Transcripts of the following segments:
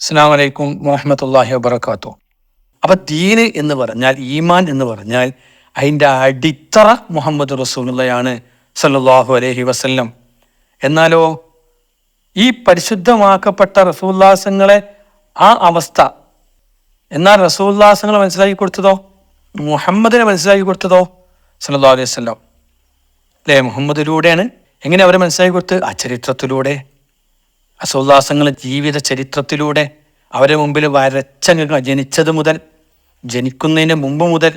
അസ്സാം വലൈക്കും വാഹമത്തല്ലാഹി വബർക്കാത്തു അപ്പൊ ദീന് എന്ന് പറഞ്ഞാൽ ഈമാൻ എന്ന് പറഞ്ഞാൽ അതിന്റെ അടിത്തറ മുഹമ്മദ് റസൂലുള്ളയാണ് സല്ലാഹു അലഹി വസ്ല്ലം. എന്നാലോ ഈ പരിശുദ്ധമാക്കപ്പെട്ട റസൂല്ലാസങ്ങളെ ആ അവസ്ഥ എന്നാൽ റസൂല്ലാസങ്ങൾ മനസ്സിലാക്കി കൊടുത്തതോ? മുഹമ്മദിനെ മനസ്സിലാക്കി കൊടുത്തതോ? സല്ലാ അലൈഹി വസല്ലം. അല്ലേ? മുഹമ്മദിലൂടെയാണ്. എങ്ങനെ അവരെ മനസ്സിലാക്കി കൊടുത്ത്? ആ ചരിത്രത്തിലൂടെ. അസോല്ലാസങ്ങളെ ജീവിത ചരിത്രത്തിലൂടെ അവരെ മുമ്പിൽ വരച്ചങ്ങ് ജനിച്ചത് മുതൽ ജനിക്കുന്നതിന് മുമ്പ് മുതൽ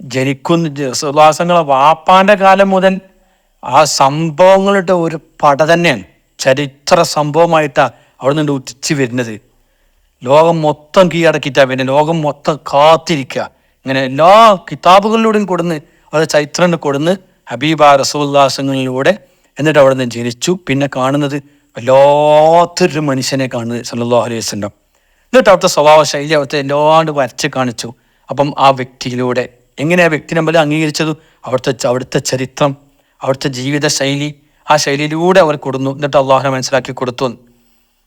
ജനിക്കുന്ന സുല്ലാസങ്ങളെ വാപ്പാന്റെ കാലം മുതൽ ആ സംഭവങ്ങളുടെ ഒരു പട തന്നെയാണ്. ചരിത്ര സംഭവമായിട്ടാണ് അവിടെ നിന്ന് ഉദിച്ചു വരുന്നത്. ലോകം മൊത്തം കീഴടക്കിയിട്ടാണ് പിന്നെ ലോകം മൊത്തം കാത്തിരിക്കുക. ഇങ്ങനെ എല്ലാ കിതാബുകളിലൂടെയും കൊടുന്ന് അത് ചരിത്രം കൊടുന്ന് ഹബീബ റസൂല്ലാസങ്ങളിലൂടെ എന്നിട്ട് അവിടെ നിന്ന് ജനിച്ചു. പിന്നെ കാണുന്നത് വല്ലാത്തൊരു മനുഷ്യനെ കാണുന്നത് സല്ലാഹു അലൈഹി വസ്ലം എന്നിട്ട് അവിടുത്തെ സ്വഭാവ ശൈലി അവിടുത്തെ എല്ലാണ്ട് വരച്ച് കാണിച്ചു. അപ്പം ആ വ്യക്തിയിലൂടെ എങ്ങനെ ആ വ്യക്തി നമ്മൾ അംഗീകരിച്ചത്? അവിടുത്തെ അവിടുത്തെ ചരിത്രം അവിടുത്തെ ജീവിത ശൈലി ആ ശൈലിയിലൂടെ അവർ കൊടുന്നു. എന്നിട്ട് അള്ളാഹുനെ മനസ്സിലാക്കി കൊടുത്തു.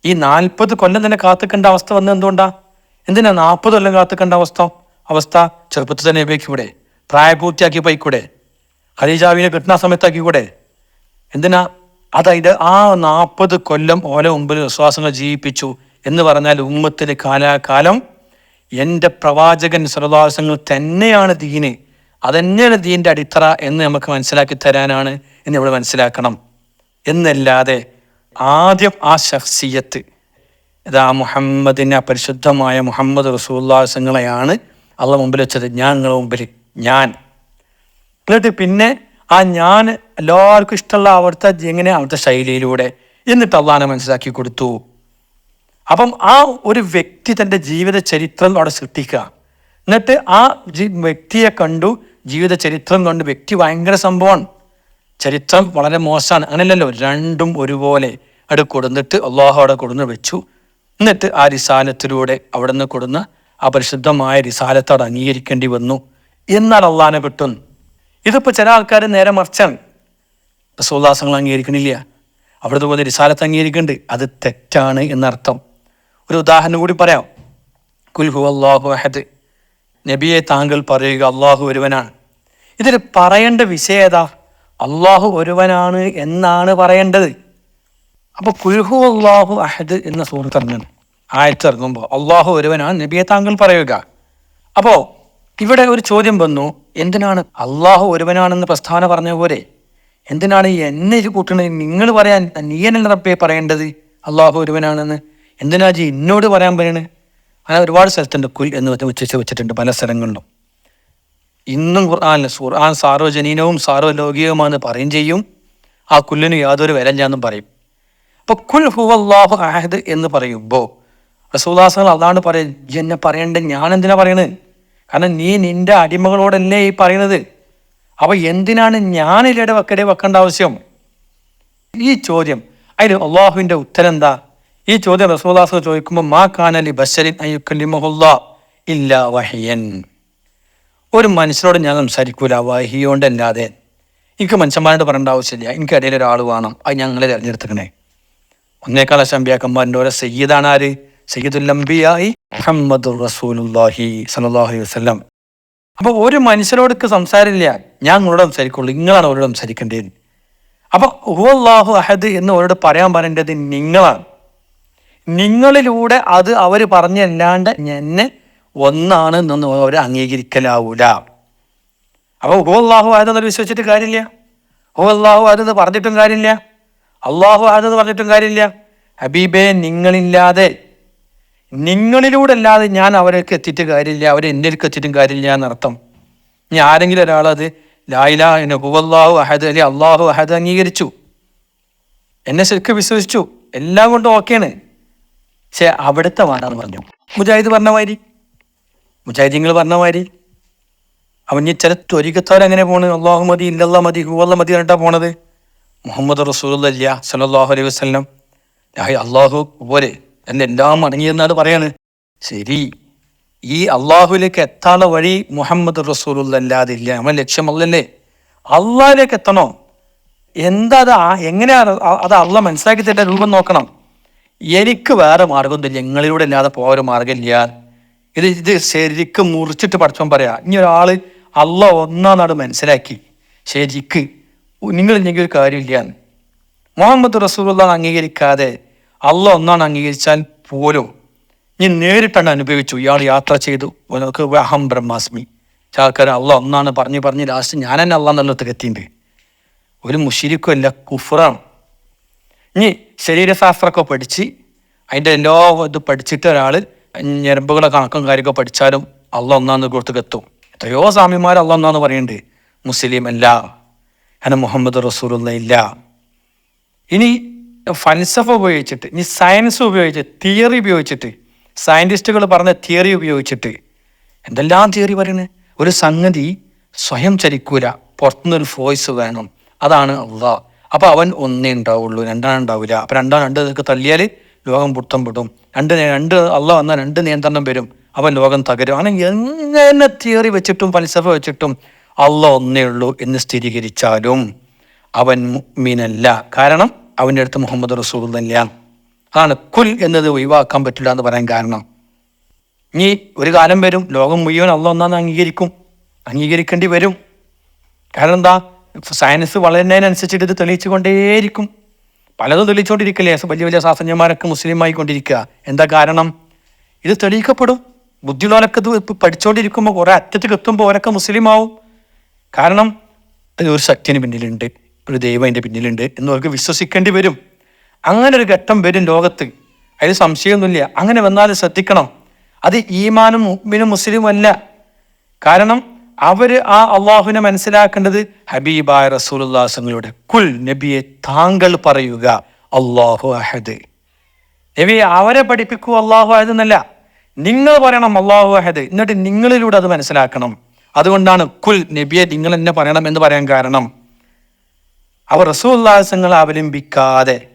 ഈ നാൽപ്പത് കൊല്ലം തന്നെ കാത്തുക്കേണ്ട അവസ്ഥ വന്നത് എന്തുകൊണ്ടാ? എന്തിനാ നാൽപ്പത് കൊല്ലം കാത്തുക്കേണ്ട അവസ്ഥ? അവസ്ഥ ചെറുപ്പത്തിൽ തന്നെ ഉപയോഗിക്കൂടെ? പ്രായപൂർത്തിയാക്കി പോയിക്കൂടെ ഖലീജാവിനെ കിട്ടുന്ന സമയത്താക്കിക്കൂടെ? എന്തിനാ അതായത് ആ നാൽപ്പത് കൊല്ലം ഓല മുമ്പിൽ വിശ്വാസങ്ങൾ ജീവിപ്പിച്ചു എന്ന് പറഞ്ഞാൽ ഉമ്മത്തിന് കാലാകാലം എന്റെ പ്രവാചകൻ സർവാസങ്ങൾ തന്നെയാണ് ദീന്. അതന്നെയാണ് ദീന്റെ അടിത്തറ എന്ന് നമുക്ക് മനസ്സിലാക്കി തരാനാണ് എന്ന് നമ്മൾ മനസ്സിലാക്കണം. എന്നല്ലാതെ ആദ്യം ആ ഷഖ്സിയത്ത് ഇതാ മുഹമ്മദിനെ പരിശുദ്ധമായ മുഹമ്മദ് റസൂല്ലാസങ്ങളെയാണ് അള്ള മുമ്പിൽ വെച്ചത്. ഞാൻ നിങ്ങളുടെ മുമ്പിൽ. ഞാൻ. എന്നിട്ട് പിന്നെ ആ ഞാൻ എല്ലാവർക്കും ഇഷ്ടമുള്ള അവിടുത്തെ എങ്ങനെ അവിടുത്തെ ശൈലിയിലൂടെ? എന്നിട്ട് അള്ളാഹനെ മനസ്സിലാക്കി കൊടുത്തു. അപ്പം ആ ഒരു വ്യക്തി തന്റെ ജീവിത ചരിത്രം അവിടെ സൃഷ്ടിക്കുക. എന്നിട്ട് ആ വ്യക്തിയെ കണ്ടു. ജീവിത ചരിത്രം കണ്ടു വ്യക്തി ഭയങ്കര സംഭവമാണ്. ചരിത്രം വളരെ മോശമാണ്. അങ്ങനെയല്ലല്ലോ രണ്ടും ഒരുപോലെ അവിടെ കൊടുന്നിട്ട് അള്ളാഹു അവിടെ കൊടുന്ന് വെച്ചു. എന്നിട്ട് ആ റിസാലത്തിലൂടെ അവിടെ നിന്ന് കൊടുന്ന ആ പരിശുദ്ധമായ റിസാലത്തോട് അംഗീകരിക്കേണ്ടി വന്നു. എന്നാൽ അള്ളാഹിനെ കിട്ടും ഇതിപ്പോൾ ചില ആൾക്കാർ നേരെ മറിച്ചാണ്. റസൂല്ലാസങ്ങൾ അംഗീകരിക്കണില്ല. അവിടുത്തെ പോലെ റിസാലത്ത് അംഗീകരിക്കുന്നുണ്ട് അത് തെറ്റാണ് എന്നർത്ഥം. ഒരു ഉദാഹരണം കൂടി പറയാം. കുൽഹു അള്ളാഹു അഹദ്. നബിയെ താങ്കൾ പറയുക അള്ളാഹു ഒരുവനാണ്. ഇതിൽ പറയേണ്ട വിഷയം ഏതാ? അള്ളാഹു ഒരുവനാണ് എന്നാണ് പറയേണ്ടത്. അപ്പോൾ കുൽഹു അള്ളാഹു അഹദ് എന്ന സുഹൃത്ത് ആയത്ത് ഇറങ്ങുമ്പോൾ അള്ളാഹു ഒരുവനാണ് നബിയെ താങ്കൾ പറയുക. അപ്പോൾ ഇവിടെ ഒരു ചോദ്യം വന്നു. എന്തിനാണ്? അള്ളാഹു ഒരുവനാണെന്ന് പ്രസ്താവന പറഞ്ഞ പോലെ. എന്തിനാണ് ഈ എന്നെ ഇത് കൂട്ടണത് നിങ്ങൾ പറയാൻ നീ റബ്ബെ പറയേണ്ടത്? അള്ളാഹു ഒരുവനാണെന്ന്. എന്തിനാ ജി എന്നോട് പറയാൻ പറയണേ? അങ്ങനെ ഒരുപാട് സ്ഥലത്തുണ്ട്. കുൽ എന്ന് ഉച്ചച്ച് വെച്ചിട്ടുണ്ട്. പല സ്ഥലങ്ങളിലും. ഇന്നും ഖുർആാനിൽ ഖുർആൻ സാർവജനീനവും സാർവലോകികവുമാണ് പറയും ചെയ്യും. ആ കുല്ലിന് യാതൊരു വിലഞ്ഞാന്നും പറയും. അപ്പോൾ കുൽ ഹുവല്ലാഹു അഹദ് എന്ന് പറയുമ്പോൾ റസൂദാസങ്ങൾ അതാണ് പറയും "ഇജ്ജ് എന്നെ പറയണ്ടേ? ഞാൻ എന്തിനാ പറയണത് കാരണം നീ നിന്റെ അടിമകളോടല്ലേ ഈ പറയുന്നത്? അപ്പൊ എന്തിനാണ് ഇട വക്കടെ വെക്കേണ്ട ആവശ്യം? ഈ ചോദ്യം. അതിന് അള്ളാഹുവിന്റെ ഉത്തരം എന്താ? ഈ ചോദ്യം റസൂദാസ് ചോദിക്കുമ്പോൾ മാ കാനലി അയ്യുക്കല്ലിമുല്ലാ ഇല്ല വഹിയൻ. ഒരു മനുഷ്യരോട് ഞാൻ സംസാരിക്കൂല വഹിയോണ്ടല്ലാതെ. എനിക്ക് മനുഷ്യന്മാരോട് പറയേണ്ട ആവശ്യമില്ല. എനിക്ക് ഇടയിൽ ഒരാൾ വേണം. അത് ഞങ്ങളെ തിരഞ്ഞെടുത്തക്കണേ ഒന്നേക്കാല ശമ്പിയാക്കന്മാരുടെ ഓരോ സയ്യിദാണ് ആര്? അപ്പൊ ഒരു മനുഷ്യരോടൊക്കെ സംസാരില്ല. ഞാൻ നിങ്ങളോട് സംസാരിക്കുള്ളൂ. നിങ്ങളാണ് അവരോട് സംസാരിക്കേണ്ടത്. അപ്പൊ ഹുവല്ലാഹു അഹദ് എന്ന് അവരോട് പറയാൻ പറയേണ്ടത് നിങ്ങളാണ്. നിങ്ങളിലൂടെ അത് അവർ പറഞ്ഞല്ലാണ്ട് എന്നെ ഒന്നാണ് എന്നൊന്നും അവർ അംഗീകരിക്കലാവൂല. അപ്പൊ ഹുവല്ലാഹു അഹദ് വിശ്വസിച്ചിട്ട് കാര്യമില്ല. ഹുവല്ലാഹു അഹദ് പറഞ്ഞിട്ടും കാര്യമില്ല. അള്ളാഹു അഹദ് പറഞ്ഞിട്ടും കാര്യമില്ല. ഹബീബെ നിങ്ങളില്ലാതെ നിങ്ങളിലൂടെ അല്ലാതെ ഞാൻ അവരൊക്കെ എത്തിയിട്ട് കാര്യമില്ല അവർ എന്നിലേക്ക് എത്തിയിട്ടും കാര്യമില്ല എന്നർത്ഥം ഇനി ആരെങ്കിലും ഒരാളത് ലായില ഹുവല്ലാഹു അഹദ് അലി അള്ളാഹു അഹദ് അംഗീകരിച്ചു. എന്നെ ശരിക്കും വിശ്വസിച്ചു. എല്ലാം കൊണ്ടും ഓക്കെയാണ്. പക്ഷെ അവിടുത്തെ വാടാന്ന് പറഞ്ഞു. മുജാഹിദ് പറഞ്ഞ മാതിരി. നിങ്ങൾ പറഞ്ഞ മാതിരി. ഈ ചില ത്വരികത്തോരെങ്ങനെ പോണ്? അള്ളാഹു മതി ഇല്ലല്ലാ മതി ഹുവല്ല മതി എന്നിട്ടാ പോണത്? മുഹമ്മദ് റസൂൽ അല്ലാ സലാഹു അലൈഹി വസ്ലം അള്ളാഹു പോലെ. എന്നെ എല്ലാം അടങ്ങിയെന്നാണ് പറയാണ്. ശരി. ഈ അള്ളാഹുലേക്ക് എത്താനുള്ള വഴി മുഹമ്മദ് റസൂലല്ലാതെ ഇല്ല നമ്മുടെ ലക്ഷ്യം അല്ലല്ലേ അള്ളാഹിലേക്ക് എത്തണോ. എന്താ അത് ആ- എങ്ങനെയാ അത് അത് അള്ള മനസ്സിലാക്കി തരുന്ന രൂപം നോക്കണം. എനിക്ക് വേറെ മാർഗമൊന്നുമില്ല ഞങ്ങളിലൂടെ അല്ലാതെ പോകാൻ മാർഗമില്ല ഇത് ഇത് ശരിക്കും മുറിച്ചിട്ട് പഠിച്ചോൻ പറയാ ഇനി ഒരാൾ അള്ള ഒന്നാന്നാട് മനസ്സിലാക്കി. ശരിക്ക്. നിങ്ങളില്ലെങ്കിൽ ഒരു കാര്യമില്ല. മുഹമ്മദ് റസൂലുള്ള അംഗീകരിക്കാതെ അല്ല ഒന്നാണ് അംഗീകരിച്ചാൽ പോലും ഞാൻ നേരിട്ടാണ് അനുഭവിച്ചു. ഇയാൾ യാത്ര ചെയ്തു. നമുക്ക് അഹം ബ്രഹ്മാസ്മി. ചാക്കാരൻ അല്ല ഒന്നാണ് പറഞ്ഞ് പറഞ്ഞ് ലാസ്റ്റ് ഞാൻ തന്നെ അല്ല എന്നുള്ള തികത്തിന്റെ ഒരു മുഷിരിക്കും അല്ല കുഫറാണ്. ഇനി ശരീരശാസ്ത്രമൊക്കെ പഠിച്ച് അതിന്റെ എല്ലാ ഇത് പഠിച്ചിട്ട് ഒരാൾ ഞരമ്പുകളെ കണക്കും കാര്യമൊക്കെ പഠിച്ചാലും അല്ല ഒന്നാന്ന് കൊടുത്ത് എത്തും എത്രയോ സ്വാമിമാർ അല്ല ഒന്നാന്ന് പറയുന്നുണ്ട്. മുസ്ലിം അല്ല അങ്ങനെ മുഹമ്മദ് റസൂലുള്ള ഇല്ല. ഇനി ഫൽസഫ ഉപയോഗിച്ചിട്ട് ഇനി സയൻസ് ഉപയോഗിച്ച് തിയറി ഉപയോഗിച്ചിട്ട് സയന്റിസ്റ്റുകൾ പറഞ്ഞ തിയറി ഉപയോഗിച്ചിട്ട് എന്തെല്ലാം തിയറി പറയുന്നത് ഒരു സംഗതി സ്വയം ചരിക്കൂല. പുറത്തുനിന്നൊരു വോയിസ് വേണം. അതാണ് അള്ളാ. അപ്പോൾ അവൻ ഒന്നേ ഉണ്ടാവുള്ളൂ രണ്ടാണ് ഉണ്ടാവില്ല അപ്പം രണ്ടാം രണ്ട് നിനക്ക് തള്ളിയാൽ ലോകം പുറത്തം പെടും രണ്ട് രണ്ട് അള്ള വന്നാൽ രണ്ട് നിയന്ത്രണം വരും. അവൻ ലോകം തകരും. അങ്ങനെ എങ്ങനെ തിയറി വെച്ചിട്ടും ഫലസഫ വെച്ചിട്ടും അള്ള ഒന്നേ ഉള്ളൂ എന്ന് സ്ഥിരീകരിച്ചാലും അവൻ മീനല്ല. കാരണം അവന്റെ അടുത്ത് മുഹമ്മദ് റസൂലില്ല അതാണ് കുൽ എന്നത് ഒഴിവാക്കാൻ പറ്റില്ല എന്ന് പറയാൻ കാരണം. ഇനി ഒരു കാലം വരും ലോകം മുഴുവൻ അല്ല ഒന്നാന്ന് അംഗീകരിക്കും അംഗീകരിക്കേണ്ടി വരും. കാരണം എന്താ? സയൻസ് വളരുന്നതിനനുസരിച്ചിട്ട് ഇത് തെളിയിച്ചുകൊണ്ടേയിരിക്കും. പലതും തെളിയിച്ചുകൊണ്ടിരിക്കില്ലേ? വലിയ വലിയ ശാസ്ത്രജ്ഞന്മാരൊക്കെ മുസ്ലിമായി കൊണ്ടിരിക്കുക എന്താ കാരണം? ഇത് തെളിയിക്കപ്പെടും. ബുദ്ധിയുള്ളവരൊക്കെ ഇത് പഠിച്ചുകൊണ്ടിരിക്കുമ്പോൾ കുറേ അറ്റത്തേക്ക് എത്തുമ്പോൾ അവരൊക്കെ മുസ്ലിം ആവും കാരണം ഒരു ശക്തിന് പിന്നിലുണ്ട്. ഒരു ദൈവം അതിന്റെ പിന്നിലുണ്ട് എന്ന് അവർക്ക് വിശ്വസിക്കേണ്ടി വരും. അങ്ങനെ ഒരു ഘട്ടം വരും ലോകത്ത്. അതിൽ സംശയമൊന്നുമില്ല. അങ്ങനെ വന്നാൽ ശ്രദ്ധിക്കണം. അത് ഈമാനും മുഅ്മിനും മുസ്ലിമും അല്ല. കാരണം അവർ ആ അള്ളാഹുവിനെ മനസ്സിലാക്കേണ്ടത് ഹബീബായ റസൂലുല്ലാസങ്ങളുടെ കുൽ നബിയെ താങ്കൾ പറയുക അള്ളാഹു അഹദ്. നബി അവരെ പഠിപ്പിക്കൂ അള്ളാഹു അഹദ് എന്നല്ല. നിങ്ങൾ പറയണം അള്ളാഹു അഹദ്. എന്നിട്ട് നിങ്ങളിലൂടെ അത് മനസ്സിലാക്കണം. അതുകൊണ്ടാണ് കുൽ നബിയെ നിങ്ങൾ എന്നെ പറയണം എന്ന് പറയാൻ കാരണം. അവർ റസൂല്ലാസങ്ങളെ അവലംബിക്കാതെ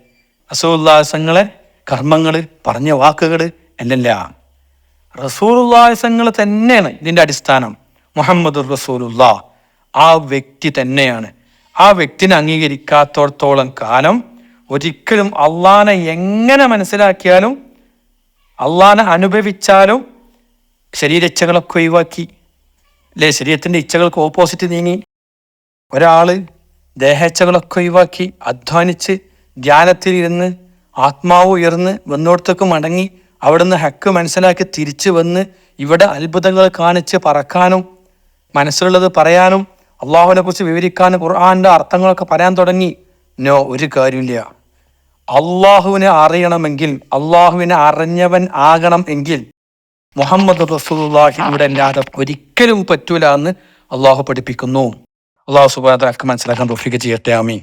റസൂല്ലാസങ്ങളെ കർമ്മങ്ങൾ പറഞ്ഞ വാക്കുകൾ എന്നല്ല റസൂലുല്ലാസങ്ങൾ തന്നെയാണ് ഇതിന്റെ അടിസ്ഥാനം. മുഹമ്മദ് റസൂലുള്ള ആ വ്യക്തി തന്നെയാണ്. ആ വ്യക്തിനെ അംഗീകരിക്കാത്തോടത്തോളം കാലം ഒരിക്കലും അള്ളാനെ എങ്ങനെ മനസ്സിലാക്കിയാലും അള്ളാനെ അനുഭവിച്ചാലും ശരീരച്ചകളൊക്കെ ഒഴിവാക്കി. അല്ലേ? ശരീരത്തിന്റെ ഇച്ഛകൾക്ക് ഓപ്പോസിറ്റ് നീങ്ങി. ഒരാൾ ദേഹേച്ഛകളൊക്കെ ഒഴിവാക്കി അധ്വാനിച്ച് ധ്യാനത്തിലിരുന്ന് ആത്മാവ് ഉയർന്ന് വന്നോടത്തേക്ക് മടങ്ങി അവിടുന്ന് ഹക്ക് മനസ്സിലാക്കി തിരിച്ചു വന്ന് ഇവിടെ അത്ഭുതങ്ങൾ കാണിച്ച് പറക്കാനും മനസ്സിലുള്ളത് പറയാനും അള്ളാഹുവിനെ കുറിച്ച് വിവരിക്കാനും ഖുർആാന്റെ അർത്ഥങ്ങളൊക്കെ പറയാൻ തുടങ്ങി. നോ ഒരു കാര്യമില്ല അള്ളാഹുവിനെ അറിയണമെങ്കിൽ അള്ളാഹുവിനെ അറിഞ്ഞവൻ ആകണം എങ്കിൽ മുഹമ്മദ് റസൂലുള്ളാഹി ഇവിടെ അല്ലാതെ ഒരിക്കലും പറ്റൂല എന്ന് അള്ളാഹു പഠിപ്പിക്കുന്നു. അള്ളാഹു സുബാദ് മനസ്സിലാക്കാൻ തോഫിക്ക് ചെയ്യട്ടെ ആമീൻ